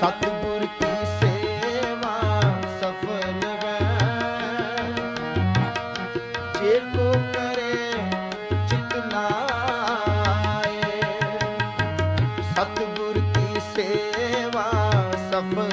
ਸਤਿਗੁਰ ਕੀ ਸੇਵਾ ਸਫਲ ਹੈ। ਜੇ ਕੋ ਕਰੇ ਚਿਤ ਲਾਏ ਸਤਿਗੁਰ ਕੀ ਸੇਵਾ ਸਫਲ